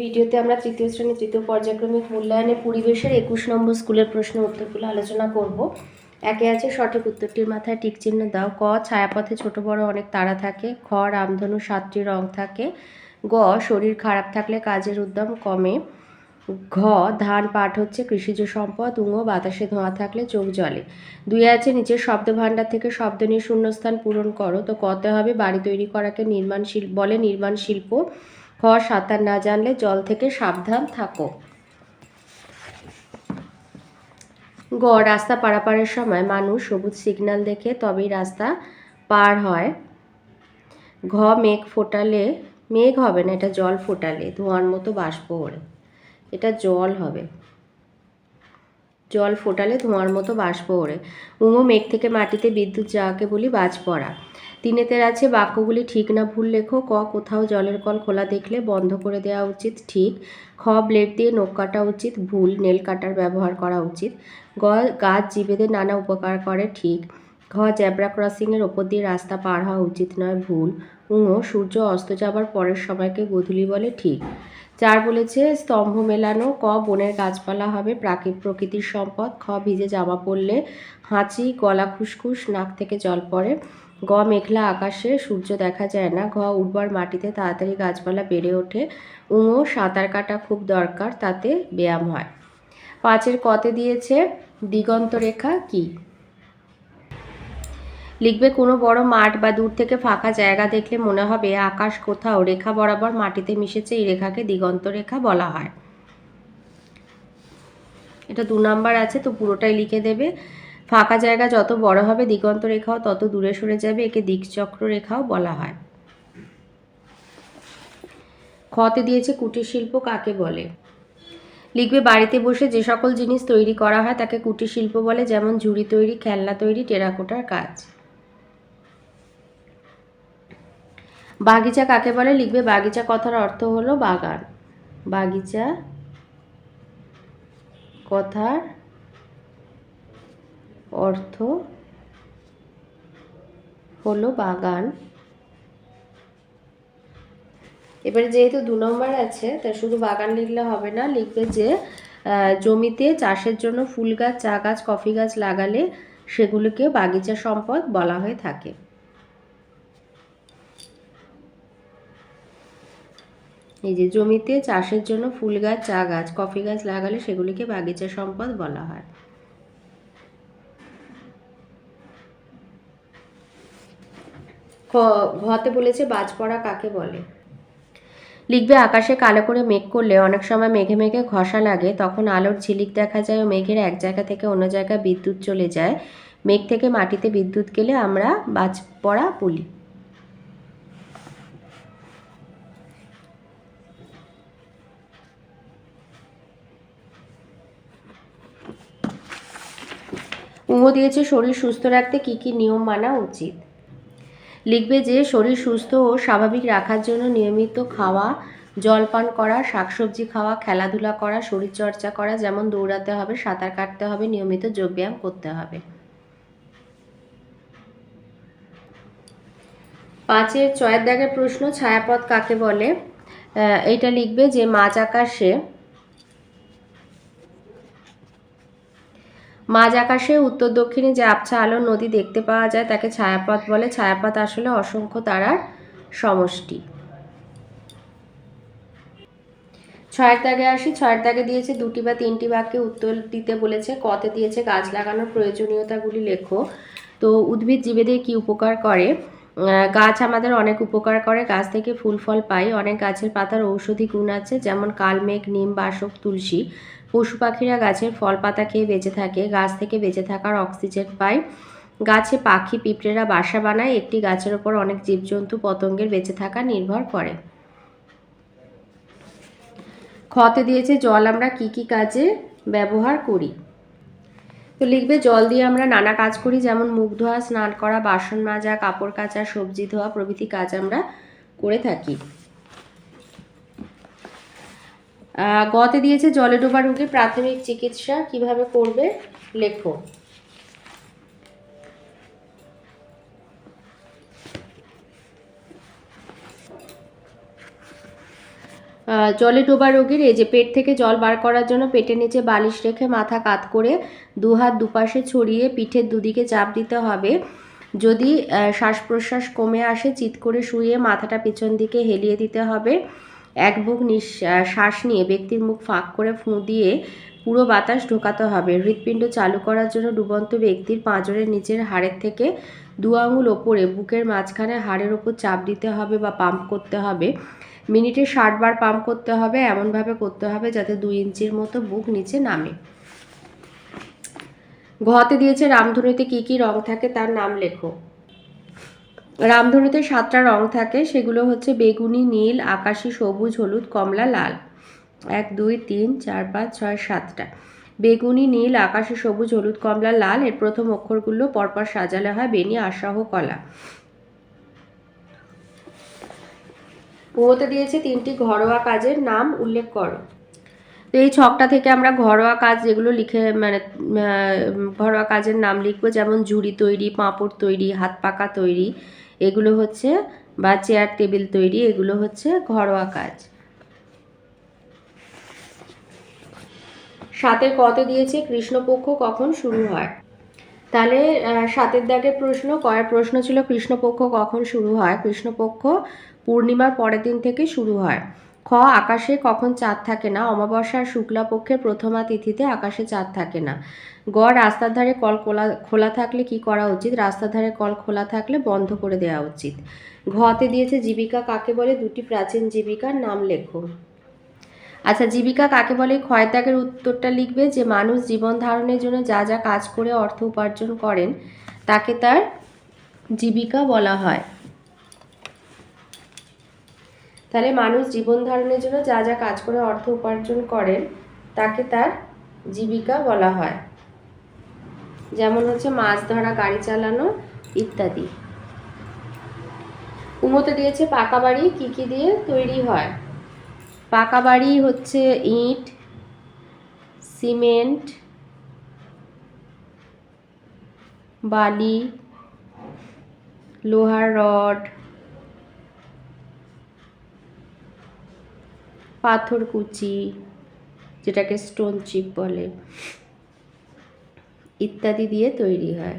ভিডিওতে আমরা তৃতীয় শ্রেণি তৃতীয় পর্যায়ক্রমিক মূল্যায়নে পরিবেশের একুশ নম্বর স্কুলের প্রশ্ন উত্তরগুলো আলোচনা করব। একে আছে সঠিক উত্তরটির মাথায় টিক চিহ্ন দাও। ক, ছায়াপথে ছোট বড় অনেক তারা থাকে। খ, রামধনু সাতটি রং থাকে। গ, শরীর খারাপ থাকলে কাজের উদ্যম কমে। ঘ, ধান পাট হচ্ছে কৃষিজ সম্পদ। উঙ, বাতাসে ধোঁয়া থাকলে চোখ জলে দুই আছে নিচের শব্দ ভাণ্ডার থেকে শব্দ নিয়ে শূন্যস্থান পূরণ করো। তো কতে হবে? বাড়ি তৈরি করাকে নির্মাণ শিল্প বলে নির্মাণ শিল্প খ সাঁতার না জানলে জল থেকে সাবধান থাকো। গ, রাস্তা পারাপারের সময় মানুষ সবুজ সিগন্যাল দেখে তবেই রাস্তা পার হয়। ঘ, মেঘ ফোটালে, মেঘ হবে না, এটা জল ফোটালে, ধোঁয়ার মতো বাষ্প ওড়ে। এটা জল হবে। জল ফোটালে ধোঁয়ার মতো বাষ্প ওড়ে। উমো মেঘ থেকে মাটিতে বিদ্যুৎ যাওয়াকে বলি বাজ পড়া তিনেতের আছে বাক্যগুলি ঠিক না ভুল লেখো, ক কোথাও জলের কল খোলা দেখলে বন্ধ করে দেওয়া উচিত ঠিক, খ ব্লেড দিয়ে নখ কাটা উচিত ভুল, নেল কাটার ব্যবহার করা উচিত, গ গাছ জীবেদের নানা উপকার করে ঠিক, ঘ জ্যাব্রা ক্রসিংয়ের ওপর দিয়ে রাস্তা পার হওয়া উচিত নয় ভুল উঙো সূর্য অস্ত যাবার পরের সময়কে গোধূলি বলে ঠিক। চার বলেছে, স্তম্ভ মেলানো, ক বনের গাছপালা হবে প্রাকৃত প্রকৃতির সম্পদ, খ ভিজে জামা পরলে হাঁচি, গলা খুসখুস, নাক থেকে জল পড়ে, গ মেঘলা আকাশে, সূর্য দেখা যায় না, ঘ উর্বর মাটিতে তাড়াতাড়ি গাছপালা বেড়ে ওঠে, উঙো সাঁতার কাটা খুব দরকার, তাতে ব্যায়াম হয়। পাঁচের কতে দিয়েছে দিগন্ত রেখা কি? লিখবে, কোনো বড় মাঠ বা দূর থেকে ফাঁকা জায়গা দেখলে মনে হবে আকাশ কোথাও, রেখা বরাবর মাটিতে মিশেছে এই রেখাকে দিগন্ত রেখা বলা হয়। এটা দু নাম্বার আছে, তো পুরোটাই লিখে দেবে। ফাঁকা জায়গা যত বড় হবে, দিগন্ত রেখাও তত দূরে সরে যাবে, একে দিকচক্র রেখাও বলা হয়। খতে দিয়েছে, কুটির শিল্প কাকে বলে? লিখবে, বাড়িতে বসে যে সকল জিনিস তৈরি করা হয়, তাকে কুটির শিল্প বলে, যেমন ঝুড়ি তৈরি, খেলনা তৈরি, টেরাকোটার কাজ। বাগিচা কাকে বলে? লিখবে, বাগিচা কথার অর্থ হলো বাগান। বাগিচা কথার অর্থ হলো বাগান। এবারে যেহেতু দু নম্বর আছে, তা শুধু বাগান লিখলে হবে না, লিখবে যে জমিতে চাষের জন্য ফুল গাছ, চা গাছ, কফি গাছ লাগালে সেগুলোকে বাগিচা সম্পদ বলা হয়ে থাকে। এই যে জমিতে চাষের জন্য ফুল গাছ, চা গাছ, কফি গাছ লাগালে সেগুলিকে বাগিচা সম্পদ বলা হয়। ঘতে বলেছে বাজ পড়া কাকে বলে? লিখবে, আকাশে কালো করে মেঘ করলে অনেক সময় মেঘে মেঘে ঘষা লাগে, তখন আলোর ঝিলিক দেখা যায় ও মেঘের এক জায়গা থেকে অন্য জায়গায় বিদ্যুৎ চলে যায়। মেঘ থেকে মাটিতে বিদ্যুৎ গেলে আমরা বাজ পড়া বলি। উঙো দিয়েছে শরীর সুস্থ রাখতে কি কি নিয়ম মানা উচিত? লিখবে যে, শরীর সুস্থ ও স্বাভাবিক রাখার জন্য নিয়মিত খাওয়া, জলপান করা, শাকসবজি খাওয়া, খেলাধুলা করা, শরীরচর্চা করা, যেমন দৌড়াতে হবে, সাঁতার কাটতে হবে, নিয়মিত যোগব্যায়াম করতে হবে। পাঁচের ছয়ের দাগের প্রশ্ন ছায়াপথ কাকে বলে? এইটা লিখবে যে মাঝ আকাশে মাঝ আকাশে, উত্তর দক্ষিণে যে আবছা আলোর নদী দেখতে পাওয়া যায় তাকে ছায়াপথ বলে। ছায়াপথ আসলে অসংখ্য তারার সমষ্টি। ছয়ের দাগে আসি। ছয়ের দাগে দিয়েছে দুটি বা তিনটি বাক্যে উত্তর দিতে বলেছে, কতে দিয়েছে, গাছ লাগানোর প্রয়োজনীয়তাগুলি লেখো। তো উদ্ভিদ জীবেদের কি উপকার করে? গাছ আমাদের অনেক উপকার করে। গাছ থেকে ফুল ফল পাই। অনেক গাছের পাতার ঔষধি গুণ আছে, যেমন কালমেঘ, নিম, বাসক, তুলসী। পশু পাখিরা গাছের ফল পাতা খেয়ে বেঁচে থাকে। গাছ থেকে বেঁচে থাকার অক্সিজেন পায়। গাছে পাখি পিঁপড়েরা বাসা বানায়। একটি গাছের ওপর অনেক জীবজন্তু পতঙ্গের বেঁচে থাকা নির্ভর করে। খতে দিয়েছে জল। আমরা কি কি কাজে ব্যবহার করি? তো লিখবে, জল দিয়ে আমরা নানা কাজ করি। যেমন মুখ ধোয়া, স্নান করা, বাসন মাজা, কাপড় কাচা, সবজি ধোয়া প্রভৃতি কাজ আমরা করে থাকি। গতে দিয়েছে জলে ডোবা রোগের প্রাথমিক চিকিৎসা কীভাবে করবে লেখো। জলে ডোবা রোগীর এই যে পেট থেকে জল বার করার জন্য পেটের নিচে বালিশ রেখে মাথা কাত করে দু হাত দুপাশে ছড়িয়ে পিঠের দুদিকে চাপ দিতে হবে। যদি শ্বাস প্রশ্বাস কমে আসে, চিৎ করে শুয়ে মাথাটা পিছন দিকে হেলিয়ে দিতে হবে। এক বুক নিঃ- শ্বাস নিয়ে ব্যক্তির মুখ ফাঁক করে ফুঁ দিয়ে পুরো বাতাস ঢোকাতে হবে। হৃৎপিণ্ড চালু করার জন্য ডুবন্ত ব্যক্তির পাঁজরের নিচের হাড়ের থেকে দু আঙুল ওপরে বুকের মাঝখানে হাড়ের ওপর চাপ দিতে হবে বা পাম্প করতে হবে। মিনিটে ষাট বার পাম্প করতে হবে, এমনভাবে করতে হবে যাতে দুই ইঞ্চির মতো বুক নিচে নামে। ঘতে দিয়েছে রামধনুতে কি কি রং থাকে তার নাম লেখো। রামধনুতে সাতটা রং থাকে, সেগুলো হচ্ছে বেগুনি, নীল, আকাশি, সবুজ, হলুদ, কমলা, লাল। এক, দুই, তিন, চার, পাঁচ, ছয়, সাতটা। বেগুনি, নীল, আকাশি, সবুজ, হলুদ, কমলা, লাল, এর প্রথম অক্ষরগুলো পরপর সাজালে হয় বেনি আশাহ, কলা। ওতে দিয়েছে তিনটি ঘরোয়া কাজের নাম উল্লেখ করো। তো এই ছকটা থেকে আমরা ঘরোয়া কাজ যেগুলো লিখে মানে ঘরোয়া কাজের নাম লিখব, যেমন ঝুড়ি তৈরি, পাঁপড় তৈরি, হাত পাকা তৈরি এগুলো হচ্ছে, বা চেয়ার টেবিল তৈরি, এগুলো হচ্ছে ঘরোয়া কাজ। সাতের কত দিয়েছে কৃষ্ণপক্ষ কখন শুরু হয়? তাহলে সাতের দাগের প্রশ্ন, কয়ের প্রশ্ন ছিল কৃষ্ণপক্ষ কখন শুরু হয়? কৃষ্ণপক্ষ পূর্ণিমার পরের দিন থেকে শুরু হয়। খ, আকাশে কখন চাঁদ থাকে না? অমাবস্যার শুক্লাপক্ষের প্রথমা তিথিতে আকাশে চাঁদ থাকে না। গ, রাস্তার ধারে কল খোলা খোলা থাকলে কি করা উচিত? রাস্তার ধারে কল খোলা থাকলে বন্ধ করে দেওয়া উচিত। ঘতে দিয়েছে জীবিকা কাকে বলে? দুটি প্রাচীন জীবিকার নাম লেখো। আচ্ছা জীবিকা কাকে বলে? ক্ষয় ত্যাগের উত্তরটা লিখবে যে, মানুষ জীবন ধারণের জন্য যা যা কাজ করে, অর্থ উপার্জন করেন, তাকে তার জীবিকা বলা হয়। তাহলে মানুষ জীবন ধারণের জন্য যা যা কাজ করে অর্থ উপার্জন করেন তাকে তার জীবিকা বলা হয়। যেমন হচ্ছে মাছ ধরা, গাড়ি চালানো ইত্যাদি। উমোতে দিয়েছে পাকা বাড়ি কী কী দিয়ে তৈরি হয়? পাকা বাড়ি হচ্ছে ইট, সিমেন্ট, বালি, লোহার রড পাথর কুচি যেটাকে স্টোন চিপ বলে ইত্যাদি দিয়ে তৈরি হয়।